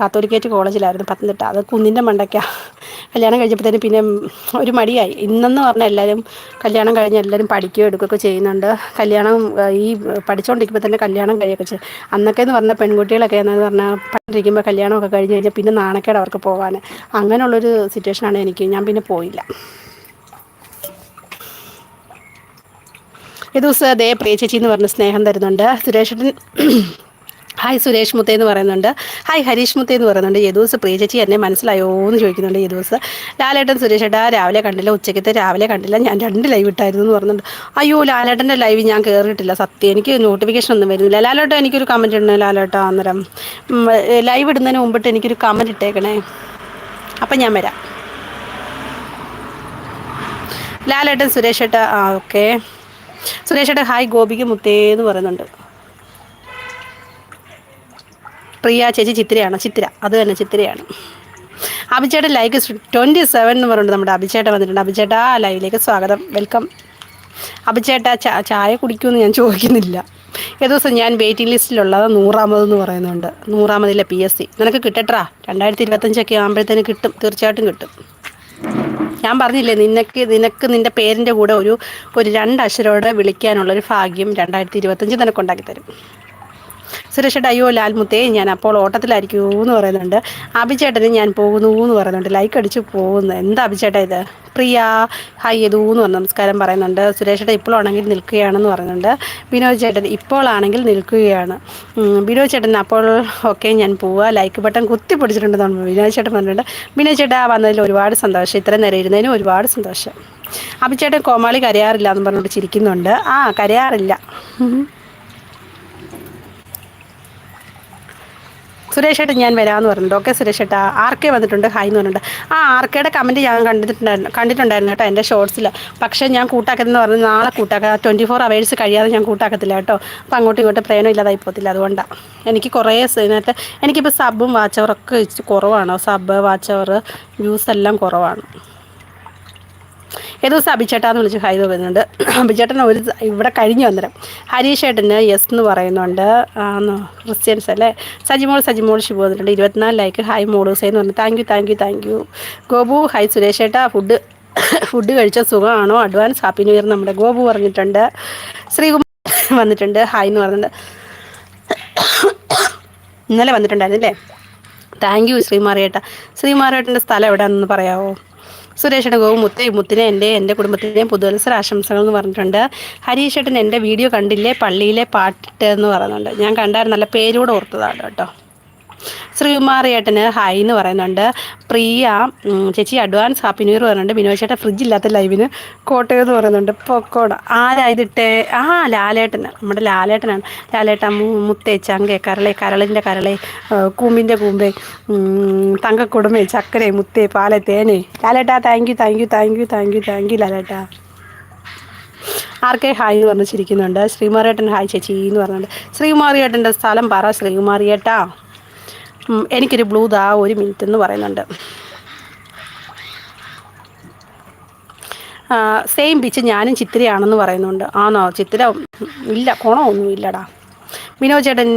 Catholicate കോളേജിലായിരുന്നു Pathanamthitta. അത് കുന്നിന്റെ മണ്ടയ്ക്ക. കല്യാണം കഴിഞ്ഞപ്പോഴത്തേനും പിന്നെ ഒരു മടിയായി. ഇന്നെന്ന് പറഞ്ഞാൽ എല്ലാവരും കല്യാണം കഴിഞ്ഞ് എല്ലാവരും പഠിക്കുകയോ എടുക്കുകയൊക്കെ ചെയ്യുന്നുണ്ട്. കല്യാണം ഈ പഠിച്ചുകൊണ്ടിരിക്കുമ്പോൾ തന്നെ കല്യാണം കഴിയൊക്കെ ചെയ്യും. അന്നൊക്കെ എന്ന് പറഞ്ഞാൽ പെൺകുട്ടികളൊക്കെ എന്ന് പറഞ്ഞാൽ പഠിച്ചിരിക്കുമ്പോൾ കല്യാണമൊക്കെ കഴിഞ്ഞ് കഴിഞ്ഞാൽ പിന്നെ നാണക്കേട് അവർക്ക് പോകാൻ അങ്ങനെയുള്ളൊരു സിറ്റുവേഷനാണ് എനിക്ക്. ഞാൻ പിന്നെ പോയില്ല. ഈ ദിവസം അതേ പ്രിയ ചേച്ചി എന്ന് പറഞ്ഞ് സ്നേഹം തരുന്നുണ്ട്. സുരേഷൻ ഹായ് സുരേഷ് മുത്തേ എന്ന് പറയുന്നുണ്ട്. ഹായ് ഹരീഷ് മുത്തേ എന്ന് പറയുന്നുണ്ട്. യദൂസ് പ്രിയ ചേച്ചി എന്നെ മനസ്സിലായോ എന്ന് ചോദിക്കുന്നുണ്ട് യദൂസ് ലാലേട്ടൻ സുരേഷ് ഏട്ടാ രാവിലെ കണ്ടില്ല ഉച്ചയ്ക്കത്തെ രാവിലെ കണ്ടില്ല. ഞാൻ രണ്ട് ലൈവ് ഇട്ടായിരുന്നു എന്ന് പറയുന്നുണ്ട് അയ്യോ ലാലേട്ടന്റെ ലൈവ് ഞാൻ കയറിയിട്ടില്ല സത്യം എനിക്ക് നോട്ടിഫിക്കേഷൻ ഒന്നും വരുന്നില്ല. ലാലേട്ടൻ എനിക്കൊരു കമന്റ് ഇടണേ ലാലേട്ട അന്നേരം. ലൈവ് ഇടുന്നതിന് മുമ്പിട്ട് എനിക്കൊരു കമന്റ് ഇട്ടേക്കണേ. അപ്പം ഞാൻ വരാം. ലാലേട്ടൻ സുരേഷ് ഏട്ടാ ആ ഓക്കെ സുരേഷ് ഏട്ടാ ഹായ് ഗോപിക്ക് മുത്തേ എന്ന് പറയുന്നുണ്ട്. പ്രിയ ചേച്ചി ചിത്രയാണ് ചിത്ര അത് തന്നെ ചിത്രയാണ് അഭിചേട്ടൻ ലൈക്ക് ട്വന്റി സെവൻ എന്ന് പറഞ്ഞിട്ട് നമ്മുടെ അഭിചേട്ടൻ വന്നിട്ടുണ്ട്. അഭിചേട്ടാ ലൈവിലേക്ക് സ്വാഗതം. വെൽക്കം അഭിചേട്ട ചായ കുടിക്കുമെന്ന് ഞാൻ ചോദിക്കുന്നില്ല. ഏത് ദിവസം ഞാൻ വെയിറ്റിംഗ് ലിസ്റ്റിലുള്ളത് നൂറാമതെന്ന് പറയുന്നുണ്ട്. നൂറാമതിലെ പി എസ് സി നിനക്ക് കിട്ടട്ടാ? രണ്ടായിരത്തി ഇരുപത്തഞ്ചൊക്കെ ആകുമ്പോഴത്തേന് കിട്ടും. തീർച്ചയായിട്ടും കിട്ടും. ഞാൻ പറഞ്ഞില്ലേ നിനക്ക് നിനക്ക് നിന്റെ പേരിന്റെ കൂടെ ഒരു ഒരു രണ്ട് അക്ഷരോടെ വിളിക്കാനുള്ളൊരു ഭാഗ്യം രണ്ടായിരത്തി ഇരുപത്തഞ്ച് നിനക്കുണ്ടാക്കി തരും സുരേഷ് അയ്യോ ലാൽമുത്തേ ഞാൻ അപ്പോൾ ഓട്ടത്തിലായിരിക്കൂ എന്ന് പറയുന്നുണ്ട്. അഭിചേട്ടന് ഞാൻ പോകുന്നു എന്ന് പറയുന്നുണ്ട്. ലൈക്ക് അടിച്ച് പോകുന്നു. എന്താ അഭിചേട്ടാ ഇത്? പ്രിയ ഹായ് യദു എന്ന് പറഞ്ഞ നമസ്കാരം പറയുന്നുണ്ട്. സുരേഷ് ചേട്ടൻ ഇപ്പോഴാണെങ്കിൽ നിൽക്കുകയാണെന്ന് പറയുന്നുണ്ട്. വിനോദ് ചേട്ടൻ ഇപ്പോഴാണെങ്കിൽ നിൽക്കുകയാണ്. വിനോദ് ചേട്ടൻ അപ്പോൾ ഓക്കെ ഞാൻ പോവുക ലൈക്ക് ബട്ടൺ കുത്തി പിടിച്ചിട്ടുണ്ടെന്ന് വിനോദ് ചേട്ടൻ പറഞ്ഞിട്ടുണ്ട്. വിനോദ് ചേട്ടാ വന്നതിൽ ഒരുപാട് സന്തോഷം. ഇത്രയും നേരം ഇരുന്നതിന് ഒരുപാട് സന്തോഷം. അഭിചേട്ടൻ കോമാളി കരയാറില്ല എന്ന് പറഞ്ഞിട്ട് ചിരിക്കുന്നുണ്ട്. ആ കരയാറില്ല. സുരേഷ് ഏട്ടൻ ഞാൻ വരാമെന്ന് പറഞ്ഞിട്ടുണ്ട്. ഓക്കെ സുരേഷ് ഏട്ടാ ആർ കെ വന്നിട്ടുണ്ട്? ഹായ് എന്ന് പറഞ്ഞിട്ടുണ്ട്. ആ ആർ കെയുടെ കമന്റ് ഞാൻ കണ്ടിട്ടുണ്ടായിരുന്നു കണ്ടിട്ടുണ്ടായിരുന്നു കേട്ടോ എന്റെ ഷോർട്സിൽ പക്ഷേ ഞാൻ കൂട്ടാക്കുന്നതെന്ന് പറഞ്ഞു നാളെ കൂട്ടാക്കുക ട്വന്റി ഫോർ അവേഴ്സ് കഴിയാതെ ഞാൻ കൂട്ടാക്കത്തില്ല കേട്ടോ. അപ്പോൾ അങ്ങോട്ടും ഇങ്ങോട്ടും പ്രേമം ഇല്ലാതായി പോകത്തില്ല. അതുകൊണ്ടാണ് എനിക്ക് കുറേ ഇതിനകത്ത് എനിക്കിപ്പോൾ സബും വാച്ചവറൊക്കെ ഇച്ചിരി കുറവാണ്. സബ് വാച്ചവർ വ്യൂസ് എല്ലാം കുറവാണ്. ഏത് ദിവസം അഭിചേട്ടാന്ന് വിളിച്ച് ഹൈ വരുന്നുണ്ട്. അഭിചേട്ടൻ ഒരു ഇവിടെ കഴിഞ്ഞു ഹരീഷ് ഏട്ടന് യെസ് എന്ന് പറയുന്നുണ്ട്. ക്രിസ്ത്യൻസ് അല്ലേ? സജിമോൾ സജിമോൾ ശിവ വന്നിട്ടുണ്ട്. ഇരുപത്തിനാല് ലൈക്ക് ഹായ് മോളൂസേ എന്ന് പറഞ്ഞു. Thank you thank you thank you Gopu hi Suresh ഏട്ടാ ഫുഡ് ഫുഡ് കഴിച്ച സുഖമാണോ? അഡ്വാൻസ് ഹാപ്പി ന്യൂ ഇയർ നമ്മുടെ ഗോപു പറഞ്ഞിട്ടുണ്ട്. ശ്രീകുമാർ വന്നിട്ടുണ്ട്. ഹായ് എന്ന് പറഞ്ഞിട്ടുണ്ട്. ഇന്നലെ വന്നിട്ടുണ്ടായിരുന്നില്ലേ താങ്ക് യു ശ്രീമാറിയേട്ട. ശ്രീമാറിയേട്ടന്റെ സ്ഥലം എവിടെയാണെന്ന് പറയാമോ സുരേഷേട്ടൻ ഗോവും മുത്ത മുത്തിനെ എന്റെ എന്റെ കുടുംബത്തിന്റെയും പുതുവത്സര ആശംസകൾ എന്ന് പറഞ്ഞിട്ടുണ്ട്. ഹരീഷ് ഹരീഷേട്ടൻ എന്റെ വീഡിയോ കണ്ടില്ലേ? പള്ളിയിലെ പാട്ടിട്ട് എന്ന് പറയുന്നുണ്ട്. ഞാൻ കണ്ടായിരുന്നു നല്ല പേരൂടെ ഓർത്തതാണ് കേട്ടോ. ശ്രീകുമാർ ഏട്ടന് ഹായ് എന്ന് പറയുന്നുണ്ട്. പ്രിയ ചേച്ചി അഡ്വാൻസ് ഹാപ്പി ന്യൂ ഇയർ പറയുന്നുണ്ട്. ബിനോയ് ചേട്ടൻ ഫ്രിഡ്ജ് ഇല്ലാത്ത ലൈവിന് കോട്ടയം എന്ന് പറയുന്നുണ്ട്. പൊക്കോട ആരാ ആ ലാലേട്ടൻ നമ്മുടെ ലാലേട്ടനാണ്. ലാലേട്ടൻ മുത്തേ ചങ്കേ കരളെ കരളിന്റെ കരളെ കൂമ്പിന്റെ കൂമ്പേ തങ്കക്കുടുമേ ചക്കരെ മുത്തേ പാലെ തേനെ. ലാലേട്ടാ thank you thank you thank you thank you thank you ലാലേട്ടാ. ആർക്കെ hi എന്ന് പറഞ്ഞ് ചിരിക്കുന്നുണ്ട്? ശ്രീമാറിയേട്ടൻ ഹായ് ചേച്ചി എന്ന് പറഞ്ഞിട്ടുണ്ട് ശ്രീകുമാറിയേട്ടന്റെ സ്ഥലം പറ ശ്രീകുമാറിയേട്ടാ. എനിക്കൊരു ബ്ലൂ ദാ ഒരു മിനിറ്റ് എന്ന് പറയുന്നുണ്ട്. സെയിം പിച്ച് ഞാനും ചിത്രയാണെന്ന് പറയുന്നുണ്ട്. ആണോ ചിത്ര ഇല്ല കുണമൊന്നും ഇല്ലടാ ബിനോ ചേട്ടൻ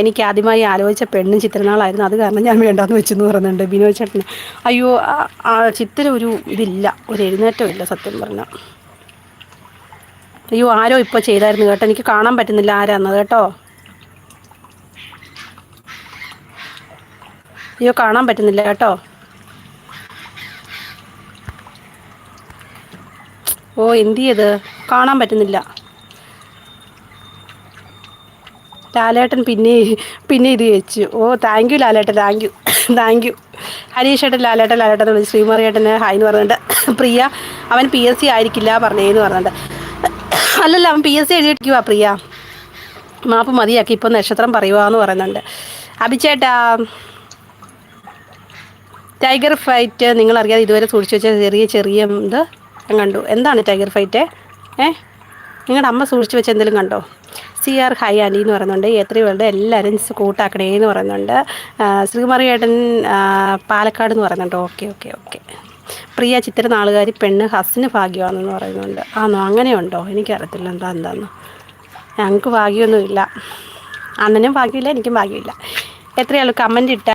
എനിക്ക് ആദ്യമായി ആലോചിച്ച പെണ്ണും ചിത്രനാളായിരുന്നു. അത് കാരണം ഞാൻ വേണ്ടാന്ന് വെച്ചെന്ന് പറയുന്നുണ്ട്. ബിനോ ചേട്ടന് അയ്യോ ചിത്ര ഒരു ഇതില്ല ഒരു എഴുന്നേറ്റം ഇല്ല സത്യം പറഞ്ഞാൽ അയ്യോ ആരോ ഇപ്പോൾ ചെയ്തായിരുന്നു കേട്ടോ. എനിക്ക് കാണാൻ പറ്റുന്നില്ല ആരാന്നത് കേട്ടോ. അയ്യോ കാണാൻ പറ്റുന്നില്ല കേട്ടോ. ഓ എന്ത് ചെയ്ത് കാണാൻ പറ്റുന്നില്ല. ലാലേട്ടൻ പിന്നെ പിന്നെ ഇത് വെച്ചു ഓ താങ്ക് യു ലാലേട്ടൻ താങ്ക് യു താങ്ക് യു ഹരീഷേട്ടൻ ലാലേട്ടൻ ലാലേട്ടൻ വിളിച്ച്. ശ്രീമറിയേട്ടന് ഹായ് എന്ന് പറഞ്ഞിട്ട് പ്രിയ അവൻ പി എസ് സി ആയിരിക്കില്ല പറഞ്ഞേന്ന് പറഞ്ഞിട്ട് അല്ലല്ല അവൻ പി എസ് സി എഴുതിയിരിക്കുവാ പ്രിയ. മാപ്പ് മതിയാക്കി ഇപ്പോൾ നക്ഷത്രം പറയുവാന്ന് പറയുന്നുണ്ട്. അഭിച്ചേട്ടാ ടൈഗർ ഫൈറ്റ് നിങ്ങൾ നിങ്ങളറിയാതെ ഇതുവരെ സൂക്ഷിച്ചു വെച്ച ചെറിയ ചെറിയ ഇത് കണ്ടു. എന്താണ് ടൈഗർ ഫൈറ്റ് ഏ? നിങ്ങളുടെ അമ്മ സൂക്ഷിച്ചു വെച്ച എന്തെങ്കിലും കണ്ടോ? സി ആർ ഹൈ അലി എന്ന് പറയുന്നുണ്ട്. എത്രയും വേണ്ട എല്ലാവരും കൂട്ടാക്കണേ എന്ന് പറയുന്നുണ്ട്. ശ്രീമറിയേട്ടൻ പാലക്കാട് എന്ന് പറയുന്നുണ്ട്. Okay okay okay Priya Chithra നാളുകാരി പെണ്ണ് ഹസ്സിന് ഭാഗ്യമാണെന്ന് പറയുന്നുണ്ട്. ആണോ അങ്ങനെയുണ്ടോ? എനിക്കറിയത്തില്ല. എന്താ എന്താന്ന്. ഞങ്ങൾക്ക് ഭാഗ്യമൊന്നുമില്ല. അണ്ണനും ഭാഗ്യമില്ല എനിക്കും ഭാഗ്യമില്ല. എത്രയാളും കമന്റ് ഇട്ട